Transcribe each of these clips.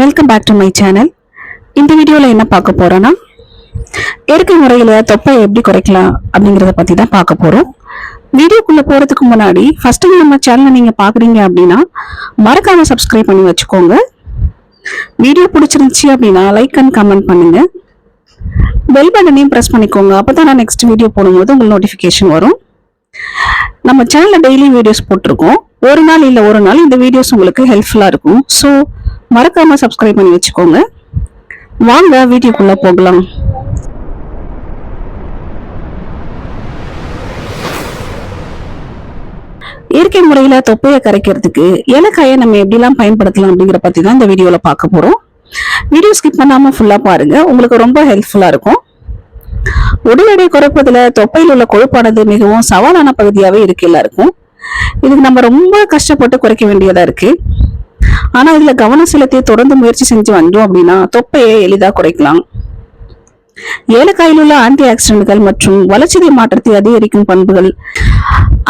Welcome back to my channel இந்த வீடியோவில் என்ன பார்க்க போகிறோன்னா இயற்கை முறையில் தொப்பை எப்படி குறைக்கலாம் அப்படிங்கிறத பற்றி தான் பார்க்க போகிறோம் வீடியோக்குள்ளே போகிறதுக்கு முன்னாடி ஃபர்ஸ்ட் டைம் நம்ம சேனலை நீங்கள் பார்க்குறீங்க அப்படின்னா மறக்காம சப்ஸ்கிரைப் பண்ணி வச்சுக்கோங்க. வீடியோ பிடிச்சிருந்துச்சி அப்படின்னா லைக் அண்ட் கமெண்ட் பண்ணுங்க. பெல் பட்டனையும் ப்ரெஸ் பண்ணிக்கோங்க. அப்போ தான் நான் நெக்ஸ்ட் வீடியோ போடும்போது உங்களுக்கு நோட்டிஃபிகேஷன் வரும். நம்ம சேனலில் டெய்லி வீடியோஸ் போட்டிருக்கோம். ஒரு நாள் இல்லை ஒரு நாள் இந்த வீடியோஸ் உங்களுக்கு ஹெல்ப்ஃபுல்லாக இருக்கும். ஸோ மறக்காம சப்ஸ்கிரைப் பண்ணி வச்சுக்கோங்க. வாங்க வீட்டுக்குள்ள போகலாம். இயற்கை முறையில தொப்பையை கரைக்கிறதுக்கு ஏலக்காயை நம்ம எப்படிலாம் பயன்படுத்தலாம் அப்படிங்கிற பத்தி தான் இந்த வீடியோல பார்க்க போறோம். வீடியோ ஸ்கிப் பண்ணாம ஃபுல்லா பாருங்க. உங்களுக்கு ரொம்ப ஹெல்ப்ஃபுல்லா இருக்கும். உடல் எடை குறைப்பதுல தொப்பையில் உள்ள கொழுப்பானது மிகவும் சவாலான பகுதியாவே இருக்கு எல்லாருக்கும். இதுக்கு நம்ம ரொம்ப கஷ்டப்பட்டு குறைக்க வேண்டியதா இருக்கு. ஆனா இதுல கவனம் செலுத்தி தொடர்ந்து முயற்சி செஞ்சு வந்தோம் அப்படின்னா தொப்பையை எளிதா குறைக்கலாம். ஏலக்காயில் உள்ள ஆன்டி ஆக்சிடென்ட்கள் மற்றும் வளர்ச்சிதை மாற்றத்தை அதிகரிக்கும் பண்புகள்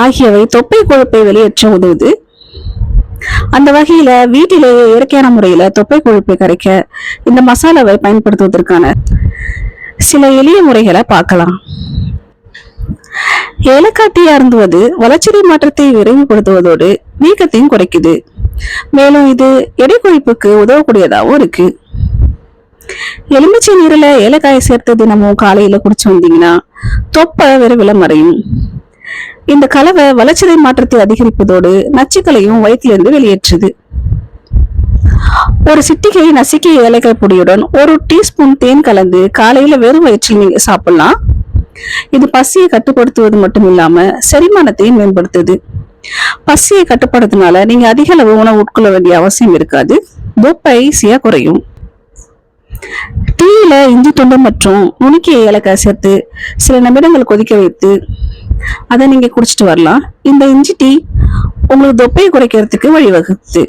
ஆகியவை தொப்பை கொழுப்பை வெளியேற்ற உதவுது. அந்த வகையில வீட்டிலேயே இயற்கையான முறையில தொப்பை கொழுப்பை கரைக்க இந்த மசாலாவை பயன்படுத்துவதற்கான சில எளிய முறைகளை பார்க்கலாம். ஏலக்காய் டீ அருந்துவது வளர்ச்சிதை மாற்றத்தை விரைவுபடுத்துவதோடு வீக்கத்தையும் குறைக்குது. மேலும் இது எடை குறைப்புக்கு உதவக்கூடியதாகவும் இருக்கு. எலுமிச்சை நீரில் ஏலக்காயை சேர்த்து தினமும் காலையில் குடிச்சு வந்தீங்கன்னா தொப்பை விரைவில் மறையும். இந்த கலவை வளர்ச்சிதை மாற்றத்தை அதிகரிப்பதோடு நச்சுக்களையும் வயிற்றிலிருந்து வெளியேற்றுது. ஒரு சிட்டிகை நசுக்கிய ஏலக்காய் பொடியுடன் ஒரு டீஸ்பூன் தேன் கலந்து காலையில வெறும் வயிற்றில் நீங்க சாப்பிடலாம். இது பசியை கட்டுப்படுத்துவது மட்டும் இல்லாம செரிமானத்தையும் மேம்படுத்துது. பசியை கட்டுப்படுறதுனால நீங்க அதிக அளவு உணவு உட்கொள்ள வேண்டிய அவசியம் இருக்காது. தொப்பை ஈஸியா குறையும். டீயில இஞ்சி துண்டு மற்றும் நுணுக்கிய ஏலக்காய் சேர்த்து சில நிமிடங்கள் கொதிக்க வைத்து அதை நீங்க குடிச்சிட்டு வரலாம். இந்த இஞ்சி டீ உங்களுக்கு தொப்பையை குறைக்கிறதுக்கு வழிவகுத்து.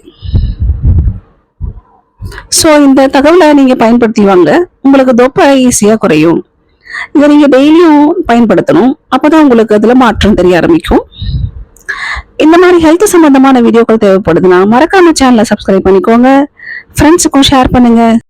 ஸோ இந்த தகவலை நீங்க பயன்படுத்தி வாங்க. உங்களுக்கு தொப்பை ஈஸியா குறையும். இதை நீங்க டெய்லியும் பயன்படுத்தணும். அப்பதான் உங்களுக்கு அதுல மாற்றம் தெரிய ஆரம்பிக்கும். இந்த மாதிரி ஹெல்த் சம்பந்தமான வீடியோக்கள் தேவைப்படுதுன்னா மறக்காம சேனலை சப்ஸ்கிரைப் பண்ணிக்கோங்க. ஃப்ரெண்ட்ஸுக்கும் ஷேர் பண்ணுங்க.